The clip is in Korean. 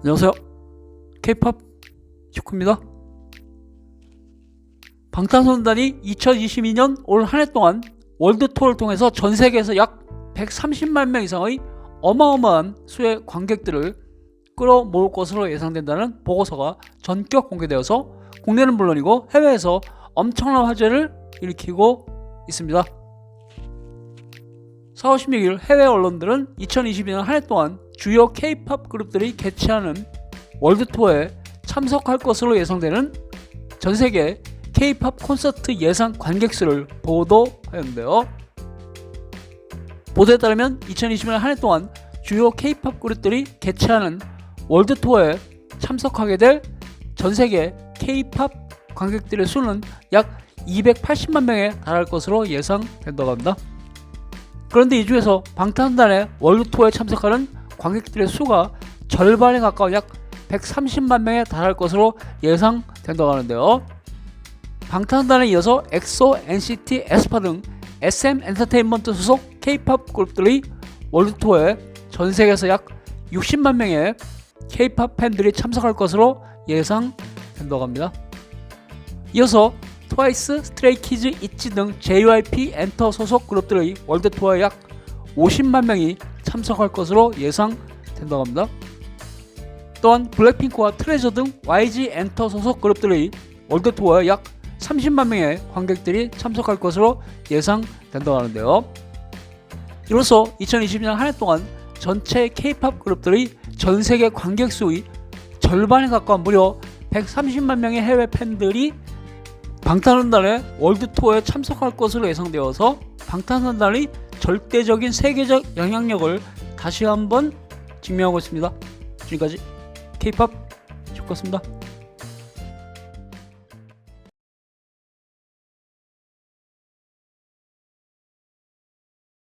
안녕하세요. K-팝 슈크입니다. 방탄소년단이 2022년 올 한 해 동안 월드 투어를 통해서 전 세계에서 약 130만 명 이상의 어마어마한 수의 관객들을 끌어모을 것으로 예상된다는 보고서가 전격 공개되어서 국내는 물론이고 해외에서 엄청난 화제를 일으키고 있습니다. 4월 16일 해외 언론들은 2022년 한 해 동안 주요 K-팝 그룹들이 개최하는 월드 투어에 참석할 것으로 예상되는 전 세계 K-팝 콘서트 예상 관객 수를 보도하였는데요. 보도에 따르면 2020년 한 해 동안 주요 K-팝 그룹들이 개최하는 월드 투어에 참석하게 될 전 세계 K-팝 관객들의 수는 약 280만 명에 달할 것으로 예상된다고 합니다. 그런데 이 중에서 방탄소년단의 월드 투어에 참석하는 관객들의 수가 절반에 가까운 약 130만 명에 달할 것으로 예상된다고 하는데요. 방탄소년단에 이어서 엑소, NCT, 에스파 등 SM 엔터테인먼트 소속 K-팝 그룹들이 월드 투어에 전 세계에서 약 60만 명의 K-팝 팬들이 참석할 것으로 예상된다고 합니다. 이어서 트와이스, 스트레이키즈, 있지 등 JYP 엔터 소속 그룹들의 월드 투어에 약 50만 명이 참석할 것으로 예상된다고 합니다. 또한 블랙핑크와 트레저 등 YG 엔터 소속 그룹들의 월드 투어에 약 30만 명의 관객들이 참석할 것으로 예상된다고 하는데요. 이로써 2020년 한 해 동안 전체 K-팝 그룹들의 전 세계 관객 수의 절반에 가까운 무려 130만 명의 해외 팬들이 방탄소년단의 월드 투어에 참석할 것으로 예상되어서 방탄소년단의 절대적인 세계적 영향력을 다시 한번 증명하고 있습니다. 지금까지 K-팝 슈퍼였습니다.